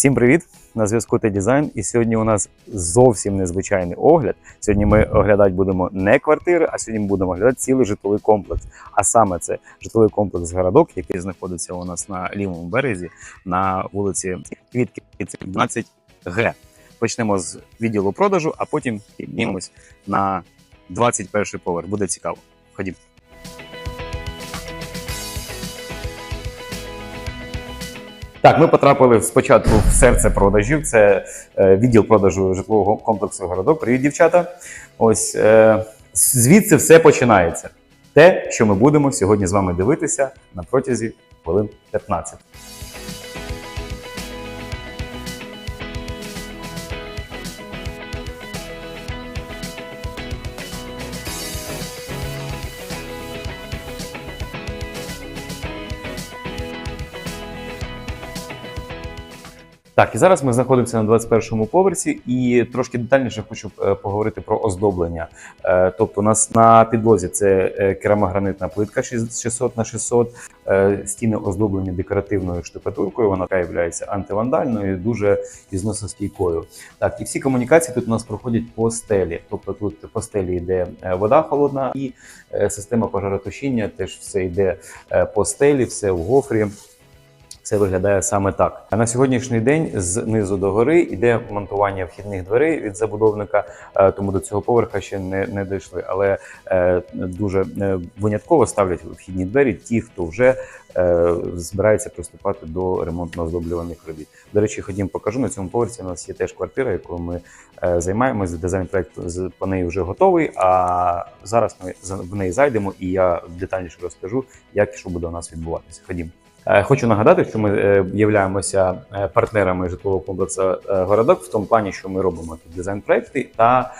Всім привіт! На зв'язку Т-Дизайн. І сьогодні у нас зовсім незвичайний огляд. Сьогодні ми оглядати будемо не квартири, а сьогодні ми будемо оглядати цілий житловий комплекс. А саме це житловий комплекс Городок, який знаходиться у нас на лівому березі на вулиці Квітки 12 Г. Почнемо з відділу продажу, а потім піднімемось на 21 поверх. Буде цікаво. Ходімо. Так, ми потрапили спочатку в серце продажів. Це е, відділ продажу житлового комплексу городок. Привіт, дівчата. Ось е, звідси все починається. Те, що ми будемо сьогодні з вами дивитися на протязі хвилин 15. Так, і зараз ми знаходимося на 21-му поверсі, і трошки детальніше хочу е, поговорити про оздоблення. Е, Тобто, у нас на підлозі це е, керамогранитна плитка 600 на 600, е, стіни оздоблені декоративною штукатуркою. Вона така є антивандальною, дуже ізносостійкою. Так, і всі комунікації тут у нас проходять по стелі. Тобто тут по стелі йде вода холодна і система пожаротушіння теж все йде по стелі, все в гофрі. Це виглядає саме так. А на сьогоднішній день знизу до гори йде монтування вхідних дверей від забудовника, е, тому до цього поверха ще не, не дійшли. Але е, дуже е, винятково ставлять вхідні двері ті, хто вже збирається приступати до ремонтно-оздоблюваних робіт. До речі, ходім покажу на цьому поверсі. У нас є теж квартира, якою ми займаємося. Дизайн проект по неї вже готовий. А зараз ми в неї зайдемо, і я детальніше розкажу, як і що буде у нас відбуватися. Ходім. Е, Хочу нагадати, що ми е, являємося е, партнерами житлового комплексу городок в тому плані, що ми робимо дизайн-проекти та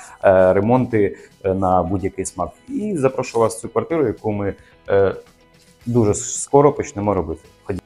ремонти на будь-який смак. І запрошую вас в цю квартиру, яку ми дуже скоро почнемо робити. Ходімо.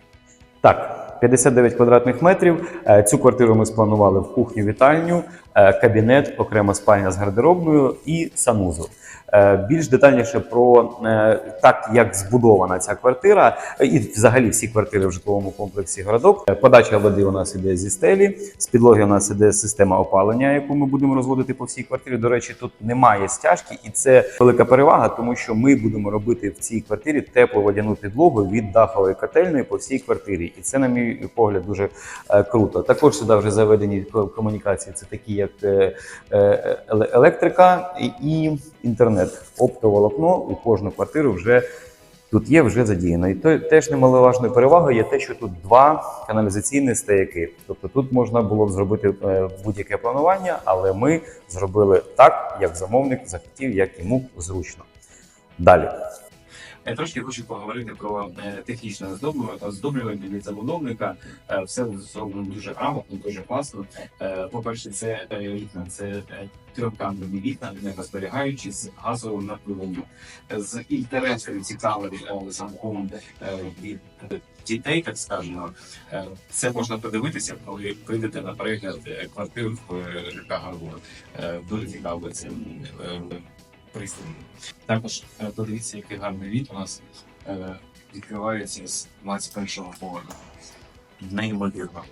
Так, 59 квадратних метрів. Цю квартиру ми спланували в кухню, вітальню, е, кабінет, окрема спальня з гардеробною і санузел. Е, Більш детальніше про е, так, як збудована ця квартира, е, і взагалі всі квартири в житловому комплексі городок. Е, Подача води у нас іде зі стелі. З підлоги у нас іде система опалення, яку ми будемо розводити по всій квартирі. До речі, тут немає стяжки, і це велика перевага, тому що ми будемо робити в цій квартирі теплу водяну підлогу від дахової котельної по всій квартирі. І це, на мій погляд, дуже е, круто. Також сюди вже заведені комунікації, це такі, як е, е, еле- електрика і- і інтернет. Оптоволокно у кожну квартиру вже тут є, вже задіяно. І то теж немаловажною перевагою є те, що тут два каналізаційні стояки. Тобто тут можна було б зробити е, будь-яке планування, але ми зробили так, як замовник захотів, як йому зручно. Далі. Я трошки хочу поговорити про е, технічне оздоблювання оздоблювання від забудовника. Е, Все зроблено дуже грамотно, дуже класно. Е, По-перше, це е, вікна, це е, трьохкамерні вікна, енергозберігаючі з газовим напливом. З інтересом цікавим е, замком е, від е, дітей, так скажемо. Е, Це можна подивитися, коли прийдете на перегляд е, квартир в е, ЖК Гарбур. Е, Дуже цікаво це е. Також е, подивіться, який гарний від у нас е, відкривається з 21-го поверху. Неймовірно.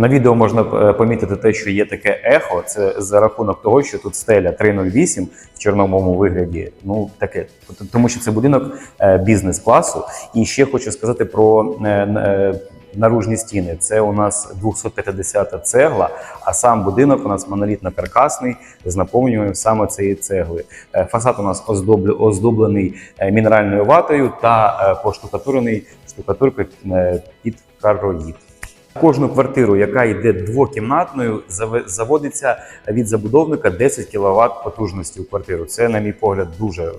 На відео можна е, помітити те, що є таке ехо. Це за рахунок того, що тут стеля 308 в чорномовому вигляді. Ну таке, тому що це будинок е, бізнес-класу. І ще хочу сказати про е, наружні стіни. Це у нас 250 цегла, а сам будинок у нас монолітно-каркасний з наповнюванням саме цієї цегли. Фасад у нас оздоблений мінеральною ватою та поштукатурений штукатуркою під кароїд. Кожну квартиру, яка йде двокімнатною, заводиться від забудовника 10 кВт потужності у квартиру. Це, на мій погляд, дуже е,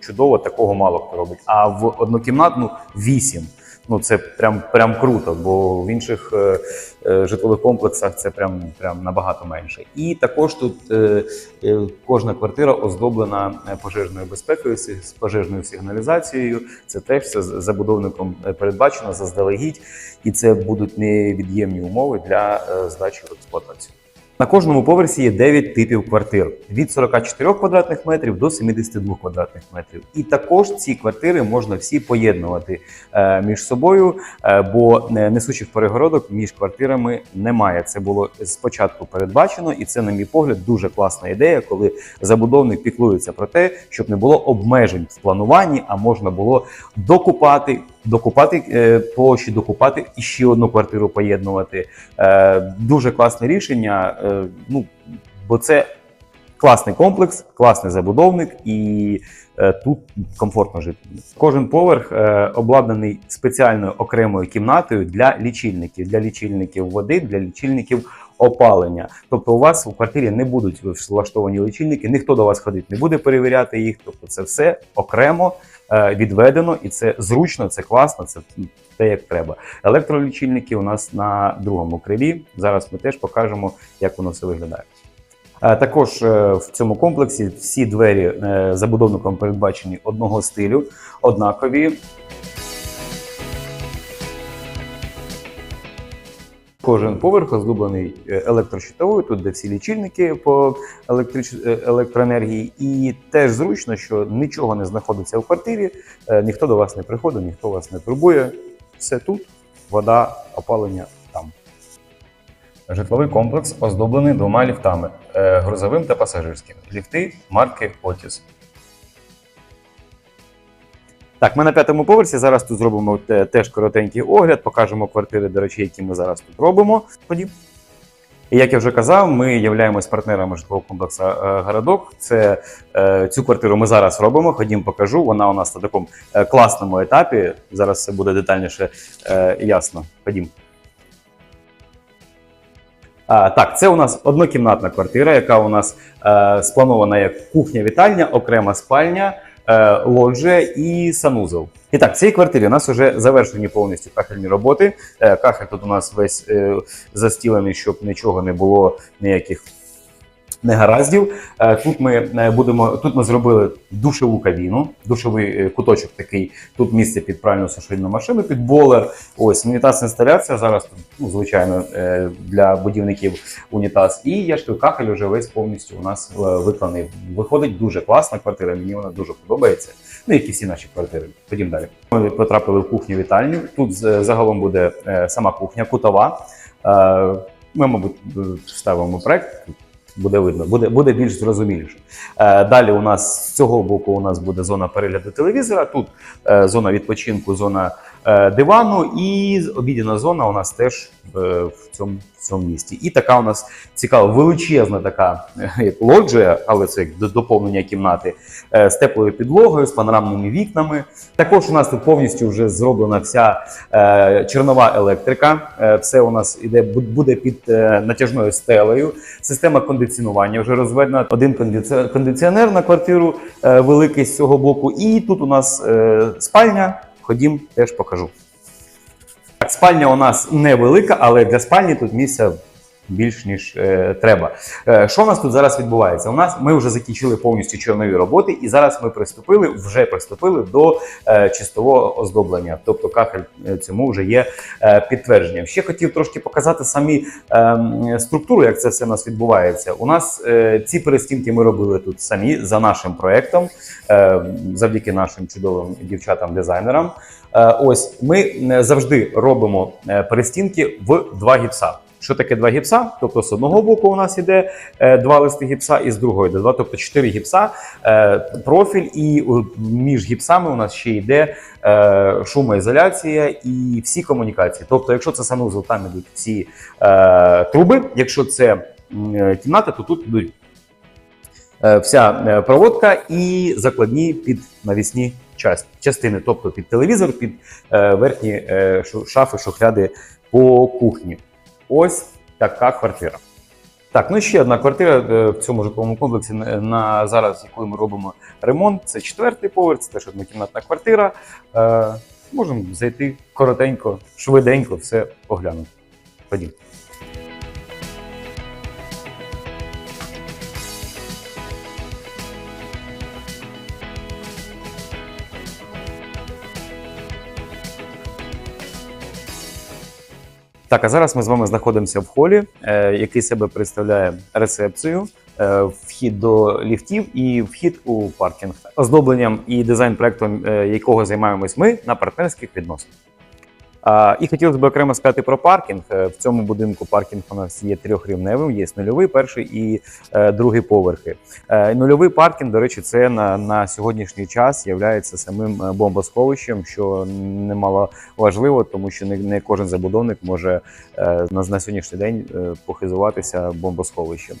чудово. Такого мало хто робить. А в однокімнатну 8. Ну це прям прям круто, бо в інших е, житлових комплексах це прям прям набагато менше. І також тут е, е, кожна квартира оздоблена е, пожежною безпекою, з пожежною сигналізацією. Це теж все забудовником е, передбачено заздалегідь, і це будуть невід'ємні умови для е, здачі в експлуатацію. На кожному поверсі є 9 типів квартир від 44 квадратних метрів до 72 квадратних метрів. І також ці квартири можна всі поєднувати е, між собою, е, бо несучих перегородок між квартирами немає. Це було спочатку передбачено, і це, на мій погляд, дуже класна ідея, коли забудовник піклується про те, щоб не було обмежень в плануванні, а можна було докупати. Докупати е, площі, докупати і ще одну квартиру поєднувати. Е, дуже класне рішення. Е, ну, бо це класний комплекс, класний забудовник, і тут комфортно жити. Кожен поверх обладнаний спеціальною окремою кімнатою для лічильників, для лічильників води, для лічильників опалення. Тобто, у вас у квартирі не будуть влаштовані лічильники, ніхто до вас ходити не буде перевіряти їх. Тобто, це все окремо. Е, Відведено, і це зручно, це класно, це те, як треба. Електролічильники у нас на другому крилі. Зараз ми теж покажемо, як воно все виглядає. Е, Також е, в цьому комплексі всі двері забудовником передбачені одного стилю, однакові. Кожен поверх оздоблений е, електрощитовою, тут де всі лічильники по електрич... е, електроенергії, і теж зручно, що нічого не знаходиться в квартирі, е, ніхто до вас не приходить, ніхто вас не турбує. Все тут, вода, опалення там. Житловий комплекс оздоблений двома ліфтами грузовим та пасажирським. Ліфти марки Otis. Так, ми на п'ятому поверсі. Зараз тут зробимо теж коротенький огляд, покажемо квартири, до речі, які ми зараз тут робимо. Ходім. І як я вже казав, ми являємось партнерами житлового комплексу е, Городок. Це е, цю квартиру ми зараз робимо. Ходім, покажу. Вона у нас на такому е, класному етапі. Зараз все буде детальніше ясно. Ходім. А, так, це у нас однокімнатна квартира, яка у нас спланована як кухня-вітальня, окрема спальня, лоджія і санузел. І так, в цій квартирі у нас вже завершені повністю кахельні роботи. Е, кахель тут у нас весь е, застілений, щоб нічого не було, ніяких негараздів. Е, Тут ми е, будемо тут ми зробили душову кабіну, душовий е, куточок такий. Тут місце під пральну сушильну машину, під болер. Ось унітаз інсталяція. Зараз ну, звичайно, для будівників унітаз. І я ж кахель вже весь повністю у нас виконаний. Виходить дуже класна квартира. Мені вона дуже подобається. Ну, як і всі наші квартири. Ходім далі. Ми потрапили в кухню вітальню. Тут загалом буде сама кухня, кутова. Ми, мабуть, вставимо проект. Буде видно, буде, буде більш зрозуміліше. Е, далі у нас з цього боку у нас буде зона перегляду телевізора. Тут е, зона відпочинку, зона е, дивану, і обідна зона у нас теж е, в цьому, цьому місті. І така у нас цікава, величезна така е, лоджія, але це як доповнення кімнати е, з теплою підлогою, з панорамними вікнами. Також у нас тут повністю вже зроблена вся е, чернова електрика. Все у нас іде буде під натяжною стелею. Система кондиціонування вже розведена. Один кондиціонер на квартиру великий з цього боку. І тут у нас спальня. Ходім, теж покажу. Спальня у нас невелика, але для спальні тут місця більш ніж е, треба. Е, що у нас тут зараз відбувається? У нас ми вже закінчили повністю чорнові роботи, і зараз ми приступили, вже приступили до е, чистового оздоблення. Тобто кахель е, цьому вже є е, підтвердженням. Ще хотів трошки показати самі е, м, структуру, як це все у нас відбувається. У нас е, ці перестінки ми робили тут самі за нашим проектом, е, завдяки нашим чудовим дівчатам-дизайнерам. Е, ось ми завжди робимо е, перестінки в два гіпса. Що таке два гіпса? Тобто з одного боку у нас іде е, два листи гіпса, і з другого йде два, тобто чотири гіпса, е, профіль, і е, між гіпсами у нас ще йде шумоізоляція і всі комунікації. Тобто, якщо це санузел, там ідуть всі труби. Якщо це кімната, то тут йдуть вся проводка і закладні під навісні частини, тобто під телевізор, під верхні шафи, шухляди по кухні. Ось така квартира. Так, ну ще одна квартира е, в цьому житловому комплексі на на зараз, якою ми робимо ремонт. Це четвертий поверх, це теж однокімнатна квартира. Е, можемо зайти коротенько, швиденько, все оглянути. Ходім. Так, а зараз ми з вами знаходимося в холі, е, який себе представляє рецепцію, е, вхід до ліфтів і вхід у паркінг, оздобленням і дизайн проектом е, якого займаємось ми на партнерських відносинах. І хотілося б окремо сказати про паркінг. Е, В цьому будинку паркінг у нас є трьохрівневим, є нульовий, перший і е, другий поверхи. Е, Нульовий паркінг, до речі, це на, на сьогоднішній час є самим бомбосховищем, що немало важливо, тому що не, не кожен забудовник може на, на сьогоднішній день похизуватися бомбосховищем.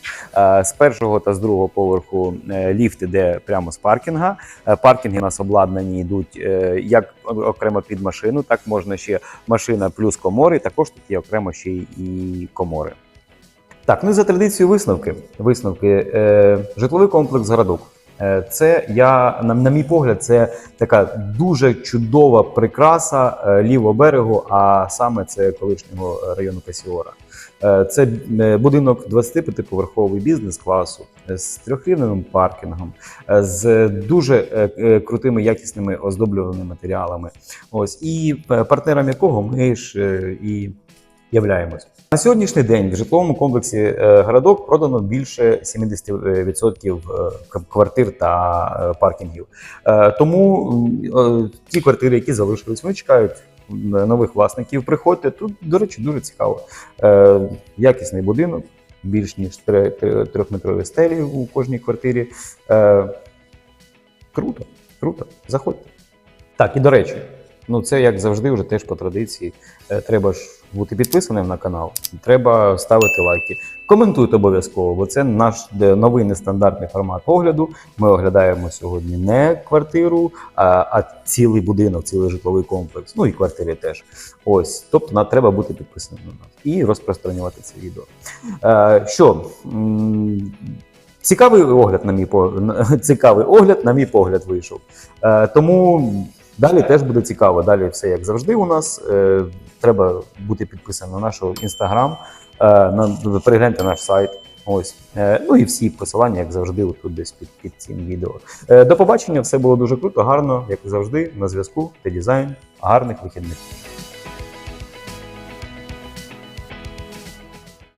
З першого та з другого поверху ліфт іде прямо з паркінга. Паркінги у нас обладнані йдуть як окремо під машину, так можна ще машина плюс комори. Також тут є окремо ще і комори. Так, ну і за традицією висновки. Висновки. Е, житловий комплекс Городок. Е, Це я, на, на мій погляд, це така дуже чудова прикраса е, лівого берегу, а саме це колишнього району Касіора. Е, Це будинок 25-поверховий бізнес-класу е, з трьохрівневим паркінгом, з дуже крутими якісними оздоблюваними матеріалами. Ось і партнером якого ми ж і являємось. На сьогоднішній день в житловому комплексі е, городок продано більше 70% е, квартир та е, паркінгів. Е, Тому е, ті квартири, які залишились, вони чекають нових власників. Приходьте тут, до речі, дуже цікаво. Е, Якісний будинок, більш ніж трьохметрові стелі у кожній квартирі. Е, Круто, круто. Заходьте. Так, і до речі, ну це як завжди, вже теж по традиції. Е, Треба ж бути підписаним на канал, треба ставити лайки. Коментуйте обов'язково, бо це наш новий нестандартний формат огляду. Ми оглядаємо сьогодні не квартиру, а, а цілий будинок, цілий житловий комплекс. Ну і квартири теж. Ось, тобто на треба бути підписаним на нас і розпространювати це відео. Е, що? Цікавий огляд, на мій цікавий огляд, на мій погляд, вийшов. Е, тому далі теж буде цікаво. Далі все як завжди. У нас е, треба бути підписаним на наш інстаграм, е, перегляньте наш сайт. Ось Е, ну і всі посилання, як завжди, тут десь під, під цим відео. Е, до побачення, все було дуже круто, гарно, як завжди. На зв'язку Те дизайн. Гарних вихідних.